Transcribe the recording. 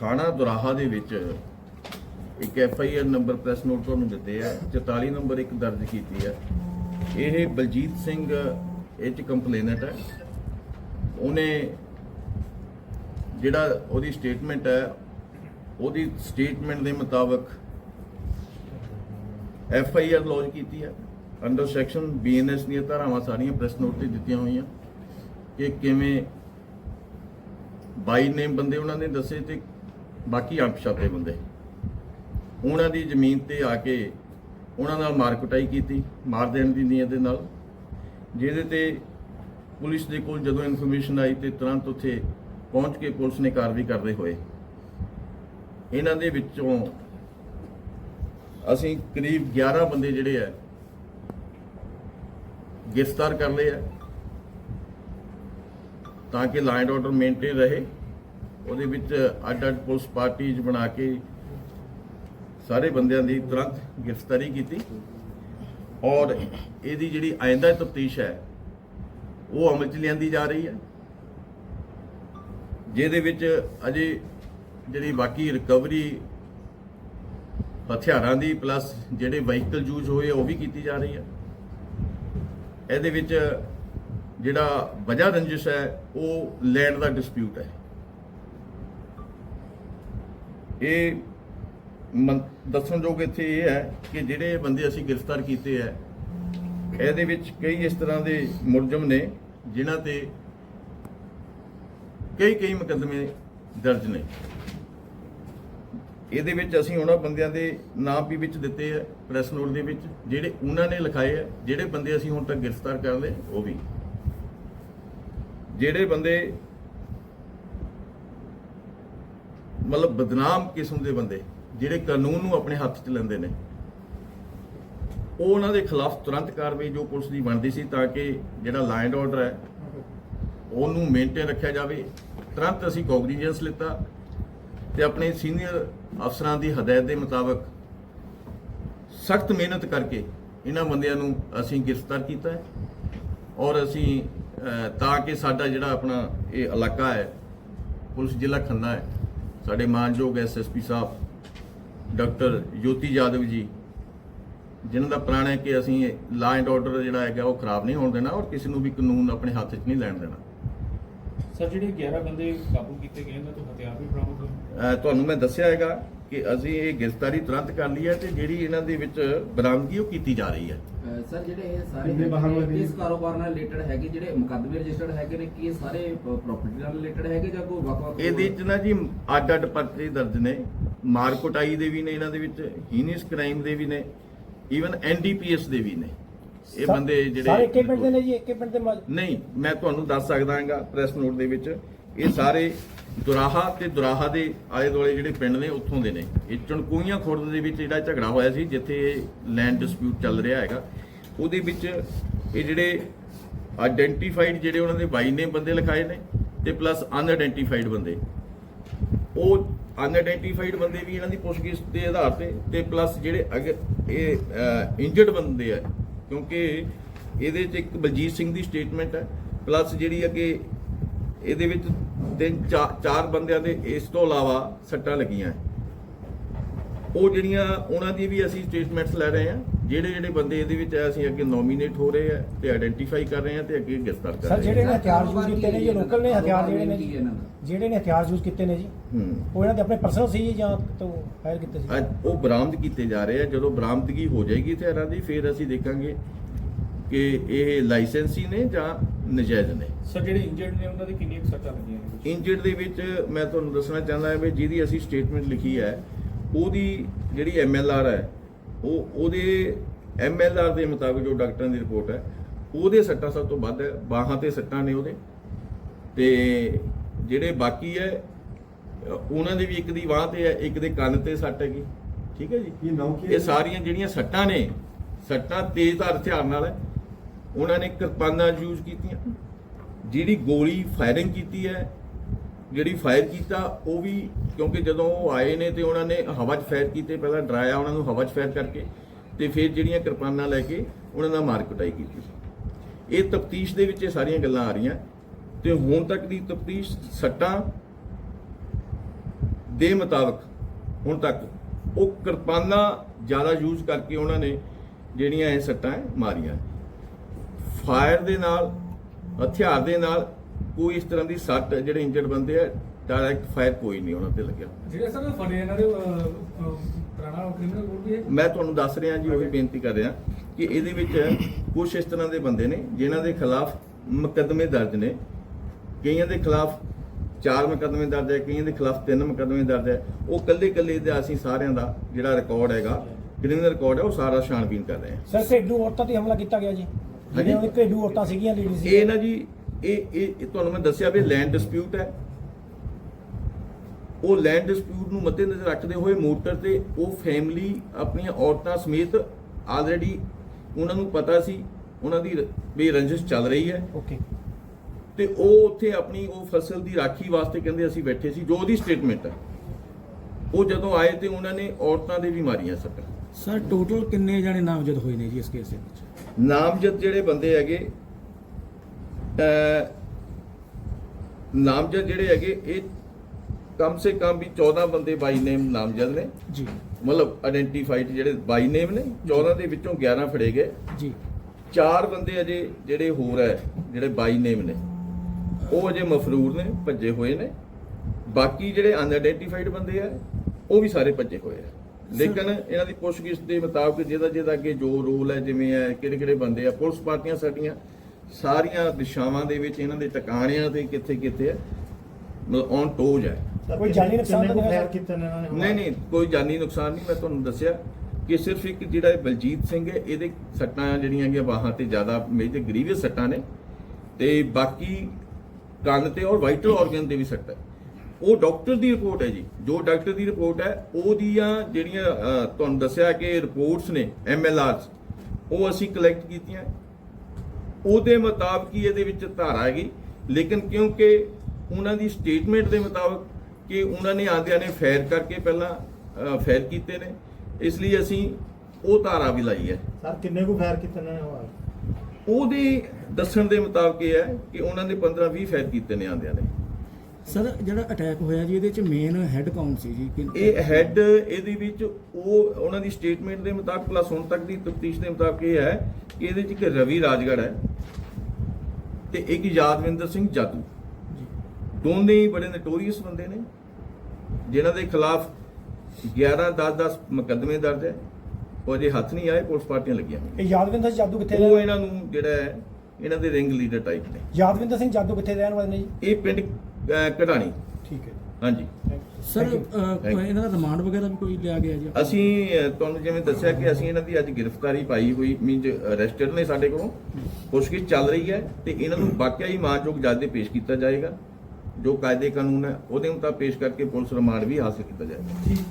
ਥਾਣਾ ਦੁਰਾਹਾ ਦੇ ਵਿੱਚ ਇੱਕ F I R number press note ਤੁਹਾਨੂੰ ਦਿੱਤੇ ਆ 44 ਨੰਬਰ ਇੱਕ ਦਰਜ ਕੀਤੀ ਹੈ ਇਹ ਬਲਜੀਤ ਸਿੰਘ, ਇਹ ਚ ਕੰਪਲੇਨਟ ਹੈ ਉਹਨੇ ਜਿਹੜਾ ਉਹਦੀ ਸਟੇਟਮੈਂਟ ਹੈ ਉਹਦੀ ਸਟੇਟਮੈਂਟ ਦੇ ਮੁਤਾਬਕ ਐਫ ਆਈ ਆਰ ਲੌਂਚ ਕੀਤੀ ਹੈ ਅੰਡਰ ਸੈਕਸ਼ਨ ਬੀਐਨਐਸ ਦੀਆਂ ਧਾਰਾਵਾਂ ਸਾਰੀਆਂ ਪ੍ਰੈਸ ਨੋਟ ਤੇ ਦਿੱਤੀਆਂ ਹੋਈਆਂ। ਕਿ ਕਿਵੇਂ ਬਾਈ ਨੇਮ ਬੰਦੇ ਉਹਨਾਂ ਨੇ ਦੱਸੇ ਤੇ ਬਾਕੀ ਅਣਪਛਾਤੇ ਬੰਦੇ। ਉਹਨਾਂ ਦੀ ਜ਼ਮੀਨ ਤੇ ਆ ਕੇ ਉਹਨਾਂ ਨਾਲ ਮਾਰ ਕੁਟਾਈ ਕੀਤੀ, ਮਾਰ ਦੇਣ ਦੀ ਨੀਅਤ ਦੇ ਨਾਲ। ਜਿਹਦੇ ਤੇ ਪੁਲਿਸ ਦੇ ਕੋਲ ਜਦੋਂ ਇਨਫੋਰਮੇਸ਼ਨ ਆਈ ਤੇ ਤੁਰੰਤ ਉੱਥੇ ਪਹੁੰਚ ਕੇ ਪੁਲਿਸ ਨੇ ਕਾਰਵਾਈ ਕਰਦੇ ਹੋਏ ਇਹਨਾਂ ਦੇ ਵਿੱਚੋਂ ਅਸੀਂ ਕਰੀਬ 11 ਬੰਦੇ ਜਿਹੜੇ ਆ, ਗ੍ਰਿਫਤਾਰ ਕਰ ਲਏ ਆ ਤਾਂ ਕਿ ਲਾਅ ਐਂਡ ਆਰਡਰ ਮੇਨਟੇਨ ਰਹੇ। ਉਹਦੇ ਵਿੱਚ ਅੱਡ ਅੱਡ ਪੁਲਿਸ ਪਾਰਟੀਜ਼ ਬਣਾ ਕੇ ਸਾਰੇ ਬੰਦਿਆਂ ਦੀ ਤੁਰੰਤ ਗ੍ਰਿਫਤਾਰੀ ਕੀਤੀ। ਔਰ ਇਹਦੀ ਜਿਹੜੀ ਆਇੰਦਾ ਤਫਤੀਸ਼ ਹੈ, ਉਹ ਅਮਲ ਚ ਲਿਆਂਦੀ ਜਾ ਰਹੀ ਹੈ। ਜਿਹਦੇ ਵਿੱਚ ਅਜੇ ਜਿਹੜੀ ਬਾਕੀ ਰਿਕਵਰੀ ਹਥਿਆਰਾਂ ਦੀ ਪਲੱਸ ਜਿਹੜੇ ਵਹੀਕਲ ਯੂਜ਼ ਹੋਏ, ਉਹ ਵੀ ਕੀਤੀ ਜਾ ਰਹੀ ਹੈ। ਇਹਦੇ ਵਿੱਚ ਜਿਹੜਾ ਵਜ੍ਹਾ ਰੰਜਿਸ਼ ਹੈ, ਉਹ ਲੈਂਡ ਦਾ ਡਿਸਪਿਊਟ ਹੈ। ਇਹ ਮਨ- ਦੱਸਣਯੋਗ ਇੱਥੇ ਇਹ ਹੈ ਕਿ ਜਿਹੜੇ ਬੰਦੇ ਅਸੀਂ ਗ੍ਰਿਫਤਾਰ ਕੀਤੇ ਹੈ, ਇਹਦੇ ਵਿੱਚ ਕਈ ਇਸ ਤਰ੍ਹਾਂ ਦੇ ਮੁਲਜ਼ਮ ਨੇ ਜਿਨ੍ਹਾਂ ਤੇ ਕਈ ਕਈ ਮੁਕੱਦਮੇ ਦਰਜ ਨੇ। ਇਹਦੇ ਵਿੱਚ ਅਸੀਂ ਉਹਨਾਂ ਬੰਦਿਆਂ ਦੇ ਨਾਮ ਵੀ ਵਿੱਚ ਦਿੱਤੇ ਆ ਪ੍ਰੈਸ ਨੋਟ ਦੇ ਵਿੱਚ, ਜਿਹੜੇ ਉਹਨਾਂ ਨੇ ਲਿਖਾਏ ਆ ਜਿਹੜੇ ਬੰਦੇ ਅਸੀਂ ਹੁਣ ਤੱਕ ਗ੍ਰਿਫਤਾਰ ਕਰ ਲਏ, ਉਹ ਵੀ। ਜਿਹੜੇ ਬੰਦੇ ਮਤਲਬ ਬਦਨਾਮ ਕਿਸਮ ਦੇ ਬੰਦੇ ਜਿਹੜੇ ਕਾਨੂੰਨ ਨੂੰ ਆਪਣੇ ਹੱਥ 'ਚ ਲੈਂਦੇ ਨੇ। ਉਹ ਉਹਨਾਂ ਦੇ ਖਿਲਾਫ ਤੁਰੰਤ ਕਾਰਵਾਈ ਜੋ ਪੁਲਿਸ ਦੀ ਬਣਦੀ ਸੀ ਤਾਂ ਕਿ ਜਿਹੜਾ ਲਾਅ ਐਂਡ ਆਰਡਰ ਹੈ, ਉਹਨੂੰ ਮੇਨਟੇਨ ਰੱਖਿਆ ਜਾਵੇ। ਤੁਰੰਤ ਅਸੀਂ ਕੋਗਨੀਜੈਂਸ ਲਿੱਤਾ ਤੇ ਆਪਣੇ ਸੀਨੀਅਰ ਅਫਸਰਾਂ ਦੀ ਹਦਾਇਤ ਦੇ ਮੁਤਾਬਕ ਸਖਤ ਮਿਹਨਤ ਕਰਕੇ ਇਹਨਾਂ ਬੰਦਿਆਂ ਨੂੰ ਅਸੀਂ ਗ੍ਰਿਫਤਾਰ ਕੀਤਾ ਹੈ। ਔਰ ਅਸੀਂ ਤਾਂ ਕਿ ਸਾਡਾ ਜਿਹੜਾ ਆਪਣਾ ਇਹ ਇਲਾਕਾ ਹੈ, ਪੁਲਿਸ ਜ਼ਿਲ੍ਹਾ ਖੰਨਾ ਹੈ ਸਾਡੇ ਮਾਨਯੋਗ ਐਸਐਸਪੀ ਸਾਹਿਬ ਡਾਕਟਰ ਜੋਤੀ ਯਾਦਵ ਜੀ ਜਿਨ੍ਹਾਂ ਦਾ ਪ੍ਰਣ ਹੈ ਕਿ ਅਸੀਂ ਲਾਅ ਐਂਡ ਆਰਡਰ ਜਿਹੜਾ ਹੈਗਾ ਉਹ ਖਰਾਬ ਨਹੀਂ ਹੋਣ ਦੇਣਾ ਔਰ ਕਿਸੇ ਨੂੰ ਵੀ ਕਾਨੂੰਨ ਆਪਣੇ ਹੱਥ 'ਚ ਨਹੀਂ ਲੈਣ ਦੇਣਾ। ਸਰ ਜਿਹੜੇ 11 ਬੰਦੇ ਕਾਬੂ ਕੀਤੇ ਗਏ ਉਹਨਾਂ ਤੋਂ ਹਥਿਆਰ ਵੀ ਬਰਾਮਦ ਹੋਏ ਅਹ ਤੁਹਾਨੂੰ ਮੈਂ ਦੱਸਿਆ ਹੈਗਾ ਕਿ ਅਸੀਂ ਇਹ ਗ੍ਰਿਫਤਾਰੀ ਤੁਰੰਤ ਕਰ ਲਈ ਹੈ ਤੇ ਜਿਹੜੀ ਇਹਨਾਂ ਦੇ ਵਿੱਚ ਬਰਾਮਦਗੀ ਉਹ ਕੀਤੀ ਜਾ ਰਹੀ ਹੈ। ਸਰ ਜਿਹੜੇ ਇਹ ਸਾਰੇ ਕਿੰਨੇ ਨੇ? ਕਿਸ ਕਾਰੋਬਾਰ ਨਾਲ ਰਿਲੇਟਡ ਹੈਗੇ ਜਿਹੜੇ ਮੁਕੱਦਮੇ ਰਜਿਸਟਰਡ ਹੈਗੇ ਨੇ ਕੀ ਇਹ ਸਾਰੇ ਪ੍ਰਾਪਰਟੀ ਨਾਲ ਰਿਲੇਟਡ ਹੈਗੇ ਜਾਂ ਕੋਈ ਵੱਖ-ਵੱਖ ਇਹਦੇ ਚ ਨਾ ਜੀ ਅੱਡ ਅੱਡ ਪਰਚੇ ਦਰਜ ਨੇ। ਮਾਰ ਕੁਟਾਈ ਦੇ ਵੀ ਨੇ ਇਹਨਾਂ ਦੇ ਵਿੱਚ ਹੀਨਿਸ ਕ੍ਰਾਈਮ ਦੇ ਵੀ ਨੇ ਈਵਨ ਐਨਡੀਪੀਐਸ ਦੇ ਵੀ ਨੇ। ਇਹ ਬੰਦੇ ਜਿਹੜੇ ਸਾਰੇ ਇੱਕੇ ਪਿੰਡ ਦੇ ਨੇ ਜੀ? ਇੱਕੇ ਪਿੰਡ ਦੇ ਮੌਜ- ਨਹੀਂ ਮੈਂ ਤੁਹਾਨੂੰ ਦੱਸ ਸਕਦਾ ਹਾਂਗਾ ਪ੍ਰੈਸ ਨੋਟ ਦੇ ਵਿੱਚ। ਇਹ ਸਾਰੇ ਦੁਰਾਹਾ ਤੇ ਦੁਰਾਹਾ ਦੇ ਆਲੇ ਦੁਆਲੇ ਜਿਹੜੇ ਪਿੰਡ ਨੇ, ਉੱਥੋਂ ਦੇ ਨੇ। ਇਹ ਚਣਕੂਈਆਂ ਖੁਰਦ ਦੇ ਵਿੱਚ ਜਿਹੜਾ ਝਗੜਾ ਹੋਇਆ ਸੀ, ਜਿੱਥੇ ਲੈਂਡ ਡਿਸਪਿਊਟ ਚੱਲ ਰਿਹਾ ਹੈਗਾ, ਉਹਦੇ ਵਿੱਚ ਇਹ ਜਿਹੜੇ ਆਇਡੈਂਟੀਫਾਈਡ ਜਿਹੜੇ ਉਹਨਾਂ ਦੇ ਬਾਈ ਨੇ ਬੰਦੇ ਲਿਖਾਏ ਨੇ, ਤੇ ਪਲੱਸ ਅਨਆਇਡੈਂਟੀਫਾਈਡ ਬੰਦੇ। ਉਹ ਅਨਆਇਡੈਂਟੀਫਾਈਡ ਬੰਦੇ ਵੀ ਇਹਨਾਂ ਦੀ ਪੁੱਛਗਿੱਛ ਦੇ ਆਧਾਰ ਤੇ ਤੇ ਪਲੱਸ ਜਿਹੜੇ ਅਗਰ ਇਹ ਇੰਜਰਡ ਬੰਦੇ ਆ, ਕਿਉਂਕਿ ਇਹਦੇ ਚ ਇੱਕ ਬਲਜੀਤ ਸਿੰਘ ਦੀ ਸਟੇਟਮੈਂਟ ਹੈ ਪਲੱਸ ਜਿਹੜੀ ਅੱਗੇ ਇਹਦੇ ਵਿੱਚ ਤਿੰਨ ਚਾ- ਚਾਰ ਬੰਦਿਆਂ ਦੇ ਇਸ ਤੋਂ ਇਲਾਵਾ ਸੱਟਾਂ ਲੱਗੀਆਂ। ਉਹ ਜਿਹੜੀਆਂ ਉਹਨਾਂ ਦੀ ਵੀ ਅਸੀਂ ਸਟੇਟਮੈਂਟਸ ਲੈ ਰਹੇ ਹਾਂ ਜਿਹੜੇ ਜਿਹੜੇ ਬੰਦੇ ਇਹਦੇ ਵਿੱਚ ਆ, ਅਸੀਂ ਅੱਗੇ ਨੋਮੀਨੇਟ ਹੋ ਰਹੇ ਆ ਤੇ ਆਇਡੈਂਟੀਫਾਈ ਕਰ ਰਹੇ ਆ ਤੇ ਅੱਗੇ ਗ੍ਰਿਫਤਾਰ ਕਰ ਸਰ ਰਹੇ ਜਿਹੜੇ ਹਾਂ। ਨੇ ਹਥਿਆਰ ਯੂਜ਼ ਕੀਤੇ ਨੇ ਜੀ ਲੋਕਲ ਨੇ ਹਥਿਆਰ ਜਿਹੜੇ ਨੇ ਇਹਨਾਂ ਜਿਹੜੇ ਨੇ ਹਥਿਆਰ ਯੂਜ਼ ਕੀਤੇ ਨੇ ਜੀ? ਹੂੰ। ਉਹ ਇਹਨਾਂ ਦੇ ਆਪਣੇ ਪਰਸਨਲ ਸੀ ਜੀ ਤੋਂ ਫਾਇਰ ਕੀਤੇ ਸੀ? ਅੱਜ ਉਹ ਬਰਾਮਦ ਕੀਤੇ ਜਾ ਰਹੇ ਆ। ਜਦੋਂ ਬਰਾਮਦਗੀ ਹੋ ਜਾਏਗੀ ਹਥਿਆਰਾਂ ਦੀ ਫਿਰ ਅਸੀਂ ਦੇਖਾਂਗੇ ਕਿ ਇਹ ਲਾਇਸੈਂਸੀ ਨੇ ਜਾਂ ਨਜਾਇਜ਼ ਨੇ? ਸਰ ਜਿਹੜੇ ਇੰਜਰਡ ਨੇ ਉਹਨਾਂ ਦੀ ਕਿੰਨੀਆਂ ਕੁ ਸੱਟਾਂ ਲੱਗੀਆਂ ਨੇ? ਇੰਜਰਡ ਦੇ ਵਿੱਚ ਮੈਂ ਤੁਹਾਨੂੰ ਦੱਸਣਾ ਚਾਹੁੰਦਾ ਹਾਂ ਵੀ ਜਿਹਦੀ ਅਸੀਂ ਸਟੇਟਮੈਂਟ ਲਿਖੀ ਹੈ ਉਹਦੀ ਜਿਹੜੀ ਐਮਐਲਆਰ ਹੈ ਉਹ ਉਹਦੇ ਐਮਐਲਆਰ ਦੇ ਮੁਤਾਬਕ ਜੋ ਡਾਕਟਰਾਂ ਦੀ ਰਿਪੋਰਟ ਹੈ ਉਹਦੇ ਸੱਟਾਂ ਸਭ ਤੋਂ ਵੱਧ ਹੈ ਬਾਹਾਂ ਤੇ ਸੱਟਾਂ ਨੇ ਉਹਦੇ। ਤੇ ਜਿਹੜੇ ਬਾਕੀ ਹੈ ਉਹਨਾਂ ਦੀ ਵੀ ਇੱਕ ਦੀ ਬਾਹ ਤੇ ਹੈ ਇੱਕ ਦੇ ਕੰਨ ਤੇ ਸੱਟ ਹੈਗੀ। ਠੀਕ ਹੈ ਜੀ? ਇਹ ਸਾਰੀਆਂ ਜਿਹੜੀਆਂ ਸੱਟਾਂ ਨੇ ਸੱਟਾਂ ਤੇਜ਼ਧਾਰ ਹਥਿਆਰ ਨਾਲ ਹੈ। ਉਹਨਾਂ ਨੇ ਕਿਰਪਾਨਾਂ ਯੂਜ਼ ਕੀਤੀਆਂ। ਜਿਹੜੀ ਗੋਲੀ ਫਾਇਰਿੰਗ ਕੀਤੀ ਹੈ, ਜਿਹੜੀ ਫਾਇਰ ਕੀਤਾ, ਉਹ ਵੀ ਕਿਉਂਕਿ ਜਦੋਂ ਉਹ ਆਏ ਨੇ ਤੇ ਉਹਨਾਂ ਨੇ ਹਵਾ 'ਚ ਫਾਇਰ ਕੀਤੇ, ਪਹਿਲਾਂ ਡਰਾਇਆ ਉਹਨਾਂ ਨੂੰ ਹਵਾ 'ਚ ਫਾਇਰ ਕਰਕੇ ਤੇ ਫਿਰ ਜਿਹੜੀਆਂ ਕਿਰਪਾਨਾਂ ਲੈ ਕੇ ਉਹਨਾਂ ਨਾਲ ਮਾਰ ਕੁਟਾਈ ਕੀਤੀ। ਇਹ ਤਫਤੀਸ਼ ਦੇ ਵਿੱਚ ਇਹ ਸਾਰੀਆਂ ਗੱਲਾਂ ਆ ਰਹੀਆਂ। ਤੇ ਹੁਣ ਤੱਕ ਦੀ ਤਫਤੀਸ਼ ਸੱਟਾਂ ਦੇ ਮੁਤਾਬਕ ਹੁਣ ਤੱਕ ਉਹ ਕਿਰਪਾਨਾਂ ਜ਼ਿਆਦਾ ਯੂਜ਼ ਕਰਕੇ ਉਹਨਾਂ ਨੇ ਜਿਹੜੀਆਂ ਇਹ ਸੱਟਾਂ ਮਾਰੀਆਂ। ਫਾਇਰ ਦੇ ਨਾਲ ਹਥਿਆਰ ਦੇ ਨਾਲ ਕੋਈ ਇਸ ਤਰ੍ਹਾਂ ਦੀ ਸੱਟ ਜਿਹੜੇ ਇੰਜਰਡ ਬੰਦੇ ਆ ਡਾਇਰੈਕਟ ਫਾਇਰ ਕੋਈ ਨਹੀਂ ਉਹਨਾਂ ਤੇ ਲੱਗਿਆ। ਜਿਹੜੇ ਸਰ ਫੜੇ ਇਹਨਾਂ ਦੇ ਪੁਰਾਣਾ ਕ੍ਰਿਮੀਨਲ ਕੋਡ ਵੀ ਹੈ? ਮੈਂ ਤੁਹਾਨੂੰ ਦੱਸ ਰਿਹਾ ਜੀ ਉਹੀ ਬੇਨਤੀ ਕਰ ਰਿਹਾ ਕਿ ਇਹਦੇ ਵਿੱਚ ਕੁਝ ਇਸ ਤਰ੍ਹਾਂ ਦੇ ਬੰਦੇ ਨੇ ਜਿਨ੍ਹਾਂ ਦੇ ਖਿਲਾਫ ਮੁਕੱਦਮੇ ਦਰਜ ਨੇ। ਕਈਆਂ ਦੇ ਖਿਲਾਫ ਚਾਰ ਮੁਕੱਦਮੇ ਦਰਜ ਹੈ ਕਈਆਂ ਦੇ ਖਿਲਾਫ ਤਿੰਨ ਮੁਕੱਦਮੇ ਦਰਜ ਹੈ। ਉਹ ਕੱਲੇ ਕੱਲੇ ਦੇ ਅਸੀਂ ਸਾਰਿਆਂ ਦਾ ਜਿਹੜਾ ਰਿਕਾਰਡ ਹੈਗਾ ਕ੍ਰਿਮੀਨਲ ਰਿਕਾਰਡ ਹੈ ਉਹ ਸਾਰਾ ਛਾਣਬੀਨ ਕਰ ਰਹੇ ਹਾਂ। ਸਰ ਘਰੇਲੂ ਔਰਤਾਂ ਤੇ ਹਮਲਾ ਕੀਤਾ ਗਿਆ ਜੀ। ਜਿਹੜੀਆਂ ਉਹਦੇ ਘਰੇਲੂ ਔਰਤਾਂ ਸੀਗੀਆਂ ਲੇਡੀਜ਼ ਇਹ ਨਾ ਜੀ ਇਹ ਇਹ ਇਹ ਤੁਹਾਨੂੰ ਮੈਂ ਦੱਸਿਆ ਵੀ ਲੈਂਡ ਡਿਸਪਿਊਟ ਹੈ। ਉਹ ਲੈਂਡ ਡਿਸਪਿਊਟ ਨੂੰ ਮੱਦੇਨਜ਼ਰ ਰੱਖਦੇ ਹੋਏ ਮੋਟਰ ਤੇ ਉਹ ਫੈਮਿਲੀ ਆਪਣੀਆਂ ਔਰਤਾਂ ਸਮੇਤ ਆਲਰੇਡੀ ਉਹਨਾਂ ਨੂੰ ਪਤਾ ਸੀ ਉਹਨਾਂ ਦੀ ਰ- ਵੀ ਰੰਜਿਸ਼ ਚੱਲ ਰਹੀ ਹੈ। ਓਕੇ ਤੇ ਉਹ ਉੱਥੇ ਆਪਣੀ ਉਹ ਫਸਲ ਦੀ ਰਾਖੀ ਵਾਸਤੇ ਕਹਿੰਦੇ ਅਸੀਂ ਬੈਠੇ ਸੀ ਜੋ ਉਹਦੀ ਸਟੇਟਮੈਂਟ ਹੈ। ਉਹ ਜਦੋਂ ਆਏ ਤੇ ਉਹਨਾਂ ਨੇ ਔਰਤਾਂ ਦੇ ਵੀ ਮਾਰੀਆਂ ਸੱਟਾਂ। ਸਰ ਟੋਟਲ ਕਿੰਨੇ ਜਣੇ ਨਾਮਜ਼ਦ ਹੋਏ ਨੇ ਜੀ ਇਸ ਕੇਸ ਦੇ ਵਿੱਚ? ਨਾਮਜ਼ਦ ਜਿਹੜੇ ਬੰਦੇ ਹੈਗੇ ਨਾਮਜ਼ਦ ਜਿਹੜੇ ਹੈਗੇ ਇਹ ਕਮ ਸੇ ਕਮ ਵੀ 14 ਬੰਦੇ ਬਾਈ ਨੇਮ ਨਾਮਜ਼ਦ ਨੇ। ਜੀ। ਮਤਲਬ ਆਇਡੈਂਟੀਫਾਈਡ ਜਿਹੜੇ ਬਾਈ ਨੇਮ ਨੇ 14 ਦੇ ਵਿੱਚੋਂ 11 ਫੜੇ ਗਏ। ਜੀ। ਚਾਰ ਬੰਦੇ ਅਜੇ ਜਿਹੜੇ ਹੋਰ ਹੈ ਜਿਹੜੇ ਬਾਈ ਨੇਮ ਨੇ ਉਹ ਅਜੇ ਮਫਰੂਰ ਨੇ ਭੱਜੇ ਹੋਏ ਨੇ। ਬਾਕੀ ਜਿਹੜੇ ਅਨਆਇਡੈਂਟੀਫਾਈਡ ਬੰਦੇ ਆ ਉਹ ਵੀ ਸਾਰੇ ਭੱਜੇ ਹੋਏ ਆ। ਲੇਕਿਨ ਇਹਨਾਂ ਦੀ ਪੁੱਛਗਿੱਛ ਦੇ ਮੁਤਾਬਕ ਜਿਹਦਾ ਜਿਹਦਾ ਅੱਗੇ ਜੋ ਰੋਲ ਹੈ ਜਿਵੇਂ ਹੈ ਕਿਹੜੇ ਕਿਹੜੇ ਬੰਦੇ ਆ ਪੁਲਿਸ ਪਾਰਟੀਆਂ ਸਾਡੀਆਂ ਸਾਰੀਆਂ ਦਿਸ਼ਾਵਾਂ ਦੇ ਵਿੱਚ ਇਹਨਾਂ ਦੇ ਟਿਕਾਣਿਆਂ ਤੇ ਕਿੱਥੇ ਕਿੱਥੇ ਹੈ ਮਤਲਬ ਔਨ ਟੋਜ ਹੈ। ਕੋਈ ਜਾਨੀ ਨੁਕਸਾਨ ਤਾਂ ਨਹੀਂ? ਕੀਤੇ ਨੇ ਇਹਨਾਂ ਨੇ? ਨਹੀਂ ਨਹੀਂ ਕੋਈ ਜਾਨੀ ਨੁਕਸਾਨ ਨਹੀਂ ਮੈਂ ਤੁਹਾਨੂੰ ਦੱਸਿਆ ਕਿ ਸਿਰਫ ਇੱਕ ਜਿਹੜਾ ਇਹ ਬਲਜੀਤ ਸਿੰਘ ਹੈ ਇਹਦੇ ਸੱਟਾਂ ਜਿਹੜੀਆਂ ਹੈਗੀਆਂ ਬਾਹਾਂ ਤੇ ਜ਼ਿਆਦਾ ਮੇਜਰ ਗਰੀਵੀਅਸ ਸੱਟਾਂ ਨੇ ਤੇ ਬਾਕੀ ਕੰਨ ਤੇ ਔਰ ਵਾਈਟਲ ਆਰਗਨ ਦੇ ਵੀ ਸੱਟ ਹੈ। ਉਹ ਡਾਕਟਰ ਦੀ ਰਿਪੋਰਟ ਹੈ ਜੀ। ਜੋ ਡਾਕਟਰ ਦੀ ਰਿਪੋਰਟ ਹੈ ਉਹਦੀਆਂ ਜਿਹੜੀਆਂ ਤੁਹਾਨੂੰ ਦੱਸਿਆ ਕਿ ਰਿਪੋਰਟਸ ਨੇ ਐਮਐਲਆਰਸ ਉਹ ਅਸੀਂ ਕਲੈਕਟ ਕੀਤੀਆਂ। ਉਹਦੇ ਮੁਤਾਬਕ ਹੀ ਇਹਦੇ ਵਿੱਚ ਧਾਰਾ ਹੈਗੀ। ਲੇਕਿਨ ਕਿਉਂਕਿ ਉਹਨਾਂ ਦੀ ਸਟੇਟਮੈਂਟ ਦੇ ਮੁਤਾਬਕ ਕਿ ਉਹਨਾਂ ਨੇ ਆਂਦਿਆਂ ਨੇ ਫਾਇਰ ਕਰਕੇ ਪਹਿਲਾਂ ਫਾਇਰ ਕੀਤੇ ਨੇ। ਇਸ ਲਈ ਅਸੀਂ ਉਹ ਧਾਰਾ ਵੀ ਲਾਈ ਹੈ। ਸਰ ਕਿੰਨੇ ਕੁ ਫਾਇਰ ਕੀਤੇ ਨੇ ਉਹ? ਉਹਦੇ ਦੱਸਣ ਦੇ ਮੁਤਾਬਕ ਇਹ ਹੈ ਕਿ ਉਹਨਾਂ ਨੇ 15 20 ਫਾਇਰ ਕੀਤੇ ਨੇ ਆਂਦਿਆਂ ਨੇ। ਸਰ ਜਿਹੜਾ ਅਟੈਕ ਹੋਇਆ ਜੀ ਇਹਦੇ ਚ ਮੇਨ ਹੈੱਡ ਕੌਣ ਸੀ ਜੀ? ਕਿ- ਇਹ ਹੈੱਡ ਇਹਦੇ ਵਿੱਚ ਉਹ ਉਹਨਾਂ ਦੀ ਸਟੇਟਮੈਂਟ ਦੇ ਮੁਤਾਬਕ ਪਲੱਸ ਹੁਣ ਤੱਕ ਦੀ ਤਫਤੀਸ਼ ਦੇ ਮੁਤਾਬਕ ਇਹ ਹੈ ਕਿ ਇਹਦੇ ਵਿੱਚ ਇੱਕ ਰਵੀ ਰਾਜਗੜ ਹੈ ਤੇ ਇੱਕ ਯਾਦਵਿੰਦਰ ਸਿੰਘ ਜਾਦੂ। ਦੋਨੇ ਹੀ ਬੜੇ ਨਟੋਰੀਅਸ ਬੰਦੇ ਨੇ ਜਿਨ੍ਹਾਂ ਦੇ ਖਿਲਾਫ 11 10 10 ਮੁਕੱਦਮੇ ਦਰਜ ਹੈ। ਉਹ ਅਜੇ ਹੱਥ ਨਹੀਂ ਆਏ ਪੁਲਿਸ ਪਾਰਟੀਆਂ ਲੱਗੀਆਂ ਹੋਈਆਂ। ਇਹ ਯਾਦਵਿੰਦਰ ਸਿੰਘ ਜਾਦੂ ਕਿੱਥੇ ਉਹ ਰਹਿਣ ਇਹਨਾਂ ਨੂੰ ਜਿਹੜਾ ਹੈ ਇਹਨਾਂ ਦੇ ਰਿੰਗ ਲੀਡਰ ਟਾਈਪ ਨੇ। ਯਾਦਵਿੰਦਰ ਸਿੰਘ ਜਾਦੂ ਕਿੱਥੇ ਰਹਿਣ ਵਾਲੇ ਨੇ ਜੀ? ਇਹ ਪਿੰਡ ਕਢਾਣੀ। ਠੀਕ ਹੈ ਹਾਂਜੀ। ਸਰ. ਅਹ. ਇਹਨਾਂ ਦਾ ਰਿਮਾਂਡ ਵਗੈਰਾ ਵੀ ਕੋਈ ਲਿਆ ਗਿਆ ਜੀ ਅਸੀਂ ਤੁਹਾਨੂੰ ਜਿਵੇਂ ਦੱਸਿਆ ਕਿ ਅਸੀਂ ਇਹਨਾਂ ਦੀ ਅੱਜ ਗ੍ਰਿਫਤਾਰੀ ਪਾਈ ਹੋਈ ਮੀਨਜ ਅਰੈਸਟਡ ਨੇ ਸਾਡੇ ਕੋਲੋਂ। ਪੁੱਛਗਿੱਛ ਚੱਲ ਰਹੀ ਹੈ ਤੇ ਇਹਨਾਂ ਨੂੰ ਵਾਕਿਆ ਹੀ ਮਾਨਯੋਗ ਜੱਜ ਦੇ ਪੇਸ਼ ਕੀਤਾ ਜਾਏਗਾ। ਜੋ ਕਾਇਦੇ ਕਾਨੂੰਨ ਹੈ ਉਹਦੇ ਮੁਤਾਬਕ ਪੇਸ਼ ਕਰਕੇ ਪੁਲਿਸ ਰਿਮਾਂਡ ਵੀ ਹਾਸਲ ਕੀਤਾ ਜਾਏਗਾ।